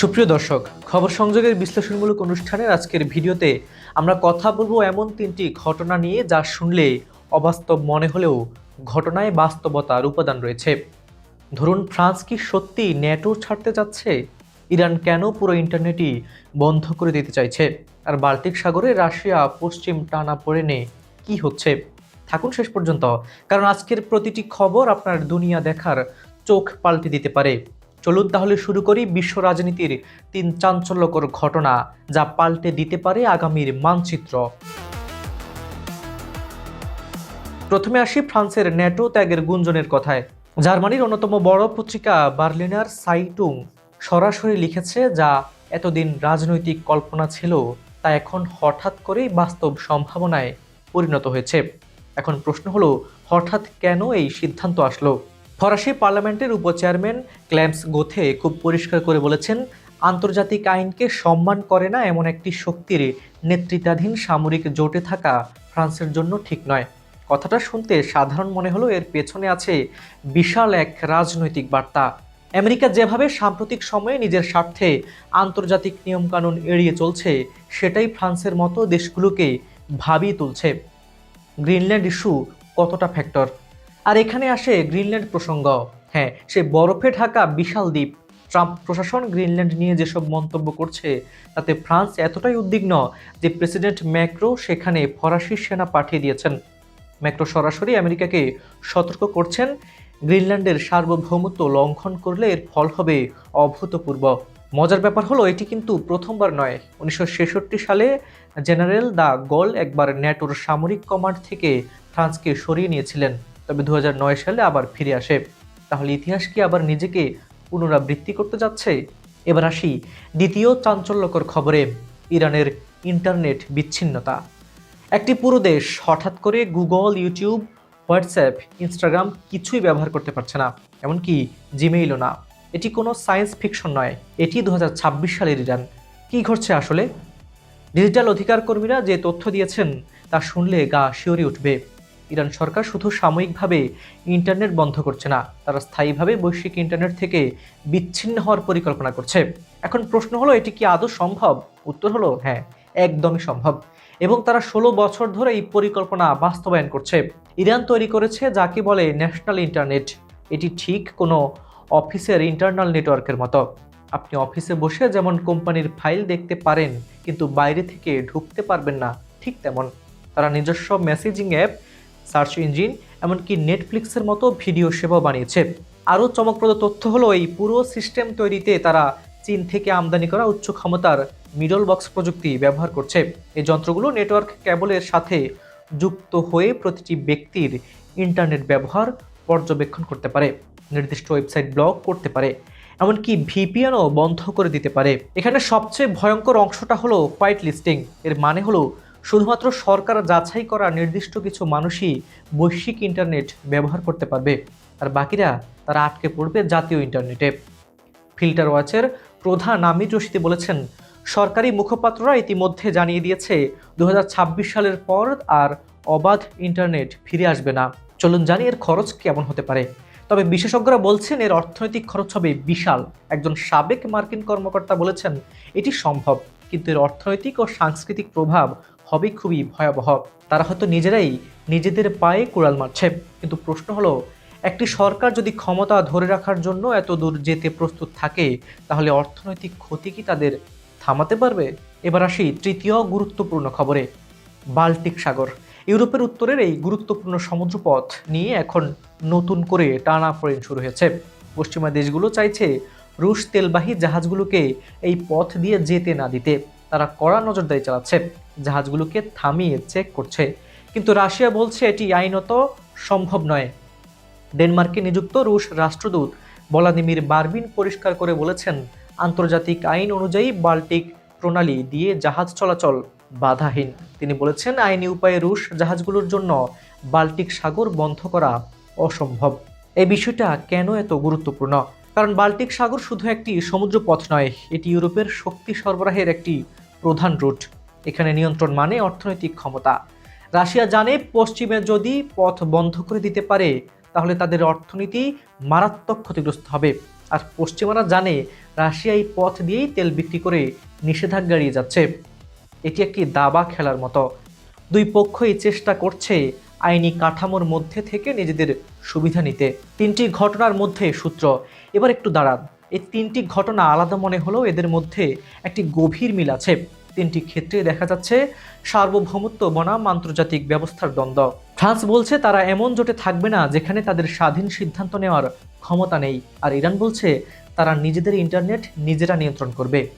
সুপ্রিয় দর্শক, খবর সংযোগের বিশ্লেষণমূলক অনুষ্ঠানের আজকের ভিডিওতে আমরা কথা বলব এমন তিনটি ঘটনা নিয়ে যা শুনলে অবাস্তব মনে হলেও ঘটনায় বাস্তবতার উপাদান রয়েছে। ধরুন, ফ্রান্স কি সত্যি ন্যাটো ছাড়তে যাচ্ছে? ইরান কেন পুরো ইন্টারনেটই বন্ধ করে দিতে চাইছে? আর বাল্টিক সাগরে রাশিয়া পশ্চিম টানা পড়েনে কি হচ্ছে? থাকুন শেষ পর্যন্ত, কারণ আজকের প্রতিটি খবর আপনার দুনিয়া দেখার চোখ পাল্টে দিতে পারে। চলুন তাহলে শুরু করি বিশ্ব রাজনীতির তিন চাঞ্চল্যকর ঘটনা যা পাল্টে দিতে পারে আগামীর মানচিত্র। প্রথমে আসি ফ্রান্সের ন্যাটো ত্যাগের গুঞ্জনের কথায়। জার্মানির অন্যতম বড় পত্রিকা বার্লিনার সাইটুং সরাসরি লিখেছে যা এতদিন রাজনৈতিক কল্পনা ছিল, তা এখন হঠাৎ করেই বাস্তব সম্ভাবনায় পরিণত হয়েছে। এখন প্রশ্ন হলো, হঠাৎ কেন এই সিদ্ধান্ত আসলো? ফরাসি পার্লামেন্টের উপচেয়ারম্যান ক্ল্যাম্পস গোথে খুব পরিষ্কার করে বলেছেন, আন্তর্জাতিক আইনকে সম্মান করে না এমন একটি শক্তির নেতৃত্বাধীন সামরিক জোটে থাকা ফ্রান্সের জন্য ঠিক নয়। কথাটা শুনতে সাধারণ মনে হলো এর পেছনে আছে বিশাল এক রাজনৈতিক বার্তা। আমেরিকা যেভাবে সাম্প্রতিক সময়ে নিজের স্বার্থে আন্তর্জাতিক নিয়মকানুন এড়িয়ে চলছে, সেটাই ফ্রান্সের মতো দেশগুলোকে ভাবিয়ে তুলছে। গ্রিনল্যান্ড ইস্যু কতটা ফ্যাক্টর? আর এখানে আসে গ্রিনল্যান্ড প্রসঙ্গ হ্যাঁ সে বরফে ঢাকা বিশাল দ্বীপ। ট্রাম্প প্রশাসন গ্রিনল্যান্ড নিয়ে যেসব মন্তব্য করছে, তাতে ফ্রান্স এতটাই উদ্বিগ্ন যে প্রেসিডেন্ট ম্যাক্রো সেখানে ফরাসি সেনা পাঠিয়ে দিয়েছেন। ম্যাক্রো সরাসরি আমেরিকাকে সতর্ক করছেন, গ্রিনল্যান্ডের সার্বভৌমত্ব লঙ্ঘন করলে এর ফল হবে অভূতপূর্ব। মজার ব্যাপার হলো, এটি কিন্তু প্রথমবার নয়। উনিশশো সালে জেনারেল দ্য গোল একবার ন্যাটোর সামরিক কমান্ড থেকে ফ্রান্সকে সরিয়ে নিয়েছিলেন। তবে দু হাজার নয় সালে আবার ফিরে আসে। তাহলে ইতিহাস কি আবার নিজেকে পুনরাবৃত্তি করতে যাচ্ছে? এবার আসি দ্বিতীয় চাঞ্চল্যকর খবরে, ইরানের ইন্টারনেট বিচ্ছিন্নতা। একটি পুরো দেশ হঠাৎ করে গুগল, ইউটিউব, হোয়াটসঅ্যাপ, ইনস্টাগ্রাম কিছুই ব্যবহার করতে পারছে না, এমনকি জিমেইলও না। এটি কোনো সায়েন্স ফিকশন নয়, এটি দু হাজার ছাব্বিশ সালের ইরান। কী ঘটছে আসলে? ডিজিটাল অধিকার কর্মীরা যে তথ্য দিয়েছেন, তা শুনলে গা শিওরে উঠবে। ইরান সরকার শুধু সাময়িকভাবে ইন্টারনেট বন্ধ করছে না, তারা স্থায়ীভাবে বৈশ্বিক ইন্টারনেট থেকে বিচ্ছিন্ন হওয়ার পরিকল্পনা করছে। এখন প্রশ্ন হলো, এটি কি আদৌ সম্ভব? উত্তর হলো হ্যাঁ একদমই সম্ভব। এবং তারা ষোলো বছর ধরে এই পরিকল্পনা বাস্তবায়ন করছে। ইরান তৈরি করেছে যাকে বলে ন্যাশনাল ইন্টারনেট। এটি ঠিক কোনো অফিসের ইন্টারনাল নেটওয়ার্কের মতো। আপনি অফিসে বসে যেমন কোম্পানির ফাইল দেখতে পারেন, কিন্তু বাইরে থেকে ঢুকতে পারবেন না, ঠিক তেমন। তারা নিজস্ব মেসেজিং অ্যাপ সার্চ ইঞ্জিন, এমনকি নেটফ্লিক্সের মতো ভিডিও সেবা বানিয়েছে। আরও চমকপ্রদ তথ্য হলো, এই পুরো সিস্টেম তৈরিতে তারা চীন থেকে আমদানি করা উচ্চ ক্ষমতার মিডল বক্স প্রযুক্তি ব্যবহার করছে। এই যন্ত্রগুলো নেটওয়ার্ক কেবলের সাথে যুক্ত হয়ে প্রতিটি ব্যক্তির ইন্টারনেট ব্যবহার পর্যবেক্ষণ করতে পারে, নির্দিষ্ট ওয়েবসাইট ব্লক করতে পারে, এমনকি ভিপিএনও বন্ধ করে দিতে পারে। এখানে সবচেয়ে ভয়ঙ্কর অংশটা হলো হোয়াইট লিস্টিং এর মানে হলো শুধুমাত্র সরকার যাচাই করা নির্দিষ্ট কিছু মানুষই বৈশ্বিক ইন্টারনেট ব্যবহার করতে পারবে, আর বাকিরা তারা আটকে পড়বে জাতীয় ইন্টারনেটে ফিল্টার ওয়াচের প্রধান আমির রশিদি বলেছেন, সরকারি মুখপাত্ররা ইতিমধ্যে জানিয়ে দিয়েছে দু হাজার ছাব্বিশ সালের পর আর অবাধ ইন্টারনেট ফিরে আসবে না। চলুন জানি এর খরচ কেমন হতে পারে। তবে বিশেষজ্ঞরা বলছেন, এর অর্থনৈতিক খরচ হবে বিশাল। একজন সাবেক মার্কিন কর্মকর্তা বলেছেন, এটি সম্ভব, কিন্তু এর অর্থনৈতিক ও সাংস্কৃতিক প্রভাব হবে খুবই ভয়াবহ। তারা হয়তো নিজেরাই নিজেদের পায়ে কুড়াল মারছে। কিন্তু প্রশ্ন হলো, একটি সরকার যদি ক্ষমতা ধরে রাখার জন্য এত দূর যেতে প্রস্তুত থাকে, তাহলে অর্থনৈতিক ক্ষতি কি তাদের থামাতে পারবে? এবার আসি তৃতীয় গুরুত্বপূর্ণ খবরে, বাল্টিক সাগর। ইউরোপের উত্তরের এই গুরুত্বপূর্ণ সমুদ্রপথ নিয়ে এখন নতুন করে টানাপোড়েন শুরু হয়েছে। পশ্চিমা দেশগুলো চাইছে রুশ তেলবাহী জাহাজগুলোকে এই পথ দিয়ে যেতে না দিতে। তারা কড়া নজরদারি চালাচ্ছে, জাহাজগুলোকে থামিয়ে চেক করছে। কিন্তু রাশিয়া বলছে এটি আইনত সম্ভব নয়। ডেনমার্কে নিযুক্ত রুশ রাষ্ট্রদূত বলাদিমির বারবিন পরিষ্কার করে বলেছেন, আন্তর্জাতিক আইন অনুযায়ী বাল্টিক প্রণালী দিয়ে জাহাজ চলাচল বাধাহীন। তিনি বলেছেন, আইনি উপায়ে রুশ জাহাজগুলোর জন্য বাল্টিক সাগর বন্ধ করা অসম্ভব। এই বিষয়টা কেন এত গুরুত্বপূর্ণ? কারণ বাল্টিক সাগর শুধু একটি সমুদ্র পথ নয়, এটি ইউরোপের শক্তি সরবরাহের একটি প্রধান রুট। এখানে নিয়ন্ত্রণ মানে অর্থনৈতিক ক্ষমতা। রাশিয়া জানে পশ্চিমে যদি পথ বন্ধ করে দিতে পারে, তাহলে তাদের অর্থনীতি মারাত্মক ক্ষতিগ্রস্ত হবে। আর পশ্চিমারা জানে রাশিয়া এই পথ দিয়েই তেল বিক্রি করে নিষেধাজ্ঞা এড়িয়ে যাচ্ছে। এটি একটি দাবা খেলার মতো। দুই পক্ষই চেষ্টা করছে আইনি কাঠামোর মধ্যে থেকে নিজেদের সুবিধা নিতে। তিনটি ঘটনার মধ্যে সূত্র। এবার একটু দাঁড়ান। এই তিনটি ঘটনা আলাদা মনে হলেও এদের মধ্যে একটি গভীর মিল আছে। তিনটি ক্ষেত্রে দেখা যাচ্ছে সার্বভৌমত্ব বনাম আন্তর্জাতিক ব্যবস্থার দ্বন্দ্ব। ফ্রান্স বলছে তারা এমন জোটে থাকবে না যেখানে তাদের স্বাধীন সিদ্ধান্ত নেওয়ার ক্ষমতা নেই। আর ইরান বলছে তারা নিজেদের ইন্টারনেট নিজেরা নিয়ন্ত্রণ করবে।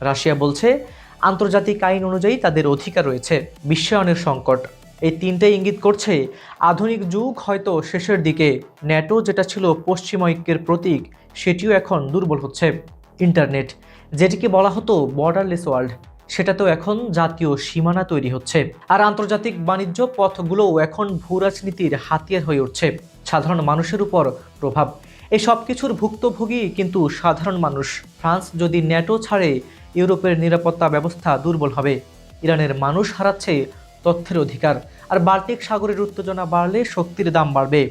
রাশিয়া বলছে আন্তর্জাতিক আইন অনুযায়ী তাদের অধিকার রয়েছে। বিশ্বায়নের সংকট। এই তিনটাই ইঙ্গিত করছে, আধুনিক যুগ হয়তো শেষের দিকে। ন্যাটো যেটা ছিল পশ্চিম ঐক্যের প্রতীক, সেটিও এখন দুর্বল হচ্ছে। ইন্টারনেট, যেটিকে বলা হতো বর্ডারলেস ওয়ার্ল্ড সেটাতেও এখন জাতীয় সীমানা তৈরি হচ্ছে। আর আন্তর্জাতিক বাণিজ্য পথগুলোও এখন ভূ রাজনীতির হাতিয়ার হয়ে উঠছে। সাধারণ মানুষের উপর প্রভাব। এই সব কিছুর ভুক্তভোগী কিন্তু সাধারণ মানুষ। ফ্রান্স যদি ন্যাটো ছাড়ে, ইউরোপের নিরাপত্তা ব্যবস্থা দুর্বল হবে। ইরানের মানুষ হারাচ্ছে তথ্যের অধিকার। আর বাল্টিক সাগরের উত্তেজনা বাড়লে শক্তির দাম বাড়বে,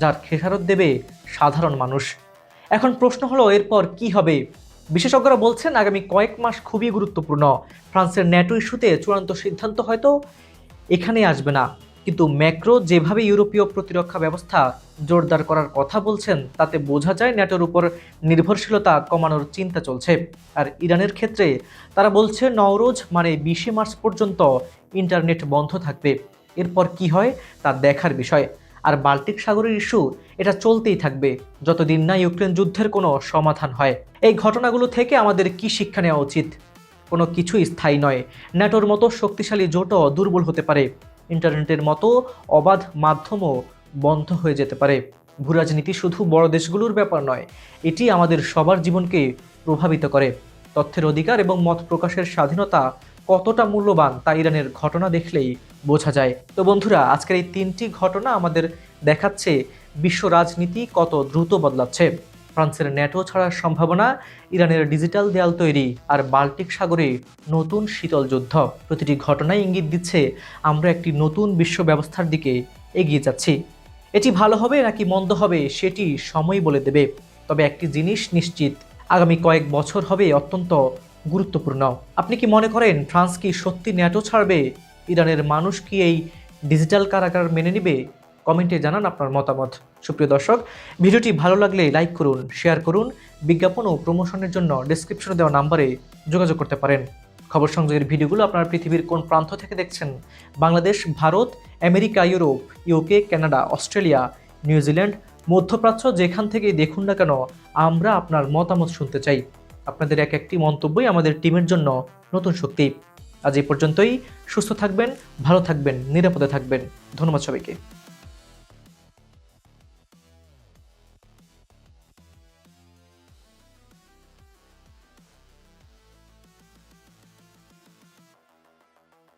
যার খেসারত দেবে সাধারণ মানুষ। এখন প্রশ্ন হলো, এরপর কি হবে? বিশেষজ্ঞরা বলছেন, আগামী কয়েক মাস খুবই গুরুত্বপূর্ণ। ফ্রান্সের ন্যাটো ইস্যুতে চূড়ান্ত সিদ্ধান্ত হয়তো এখানে আসবে না। কিন্তু ম্যাক্রো যেভাবে ইউরোপীয় প্রতিরক্ষা ব্যবস্থা জোরদার করার কথা বলছেন, তাতে বোঝা যায় ন্যাটোর উপর নির্ভরশীলতা কমানোর চিন্তা চলছে। আর ইরানের ক্ষেত্রে তারা বলছে, নওরোজ মানে বিশে মার্চ পর্যন্ত ইন্টারনেট বন্ধ থাকবে। এরপর কি হয়? তা দেখার বিষয়। আর বাল্টিক সাগরের ইস্যু, এটা চলতেই থাকবে। যতদিন না ইউক্রেন যুদ্ধের কোনো সমাধান হয়। এই ঘটনাগুলো থেকে আমাদের কি শিক্ষা নেওয়া উচিত? কোনো কিছুই স্থায়ী নয়। ন্যাটোর মতো শক্তিশালী জোটও দুর্বল হতে পারে। ইন্টারনেটের মতো অবাধ মাধ্যমও বন্ধ হয়ে যেতে পারে। ভূরাজনীতি শুধু বড় দেশগুলোর ব্যাপার নয়, এটি আমাদের সবার জীবনকে প্রভাবিত করে। তথ্যের অধিকার এবং মত প্রকাশের স্বাধীনতা কতটা মূল্যবান তা ইরানের ঘটনা দেখলেই বোঝা যায়। তো বন্ধুরা, আজকের এই তিনটি ঘটনা আমাদের দেখাচ্ছে বিশ্ব রাজনীতি কত দ্রুত বদলাচ্ছে। ফ্রান্সের ন্যাটো ছাড়ার সম্ভাবনা, ইরানের ডিজিটাল দেয়াল তৈরি আর বাল্টিক সাগরে নতুন শীতল যুদ্ধ। প্রতিটি ঘটনাই ইঙ্গিত দিচ্ছে, আমরা একটি নতুন বিশ্ব ব্যবস্থার দিকে এগিয়ে যাচ্ছি। এটি ভালো হবে নাকি মন্দ হবে সেটি সময় বলে দেবে। তবে একটি জিনিস নিশ্চিত, আগামী কয়েক বছর হবে অত্যন্ত গুরুত্বপূর্ণ। আপনি কি মনে করেন ফ্রান্স কি সত্যি ন্যাটো ছাড়বে? ইরানের মানুষ কি এই ডিজিটাল কারাগার মেনে নেবে? কমেন্টে জানান আপনার মতামত। সুপ্রিয় দর্শক, ভিডিওটি ভালো লাগলে লাইক করুন, শেয়ার করুন। বিজ্ঞাপন ও প্রমোশনের জন্য ডেসক্রিপশনে দেওয়া নাম্বারে যোগাযোগ করতে পারেন। খবর সংযোগের ভিডিওগুলো আপনারা পৃথিবীর কোন প্রান্ত থেকে দেখছেন? Bangladesh, Bharat, America, Europe, UK, Canada, Australia, New Zealand, মধ্যপ্রাচ্য, যেখান থেকেই দেখুন না কেন, আমরা আপনার মতামত শুনতে চাই। আপনাদের এক একটি মন্তব্যই আমাদের টিমের জন্য নতুন শক্তি। আজ এই পর্যন্তই। সুস্থ থাকবেন, ভালো থাকবেন, নিরাপদে থাকবেন। ধন্যবাদ সবাইকে।